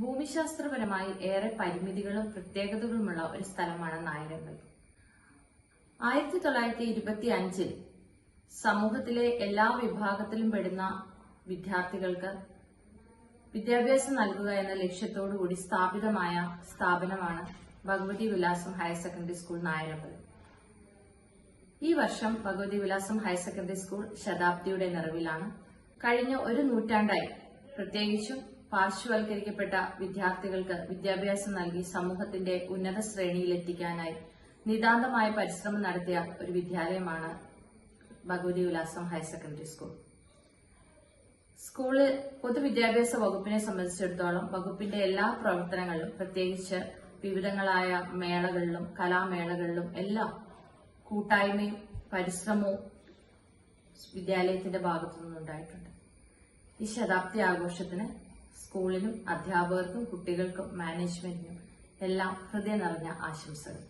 ഭൂമിശാസ്ത്രപരമായി ഏറെ പരിമിതികളും പ്രത്യേകതകളുമുള്ള ഒരു സ്ഥലമാണ് നായരങ്ങൾ. ആയിരത്തി തൊള്ളായിരത്തി ഇരുപത്തി അഞ്ചിൽ സമൂഹത്തിലെ എല്ലാ വിഭാഗത്തിലും പെടുന്ന വിദ്യാർത്ഥികൾക്ക് വിദ്യാഭ്യാസം നൽകുക എന്ന ലക്ഷ്യത്തോടുകൂടി സ്ഥാപിതമായ സ്ഥാപനമാണ് Bhagavathi Vilasam higher secondary school Nayarambalam. ഈ വർഷം Bhagavathi Vilasam higher secondary school ശതാബ്ദിയുടെ നിറവിലാണ്. കഴിഞ്ഞ ഒരു നൂറ്റാണ്ടായി പ്രത്യേകിച്ചും പാർശ്വവൽക്കരിക്കപ്പെട്ട വിദ്യാർത്ഥികൾക്ക് വിദ്യാഭ്യാസം നൽകി സമൂഹത്തിന്റെ ഉന്നത ശ്രേണിയിലെത്തിക്കാനായി നിതാന്തമായ പരിശ്രമം നടത്തിയ ഒരു വിദ്യാലയമാണ് Bhagavathi Vilasam higher secondary school. School പൊതുവിദ്യാഭ്യാസ വകുപ്പിനെ സംബന്ധിച്ചിടത്തോളം വകുപ്പിന്റെ എല്ലാ പ്രവർത്തനങ്ങളിലും പ്രത്യേകിച്ച് വിവിധങ്ങളായ മേളകളിലും കലാമേളകളിലും എല്ലാം കൂട്ടായ്മയും പരിശ്രമവും വിദ്യാലയത്തിന്റെ ഭാഗത്തു നിന്നുണ്ടായിട്ടുണ്ട് ഈ ശതാബ്ദി ആഘോഷത്തിന് സ്കൂളിനും അധ്യാപകർക്കും കുട്ടികൾക്കും മാനേജ്മെന്റിനും എല്ലാം ഹൃദയം നിറഞ്ഞ ആശംസകൾ.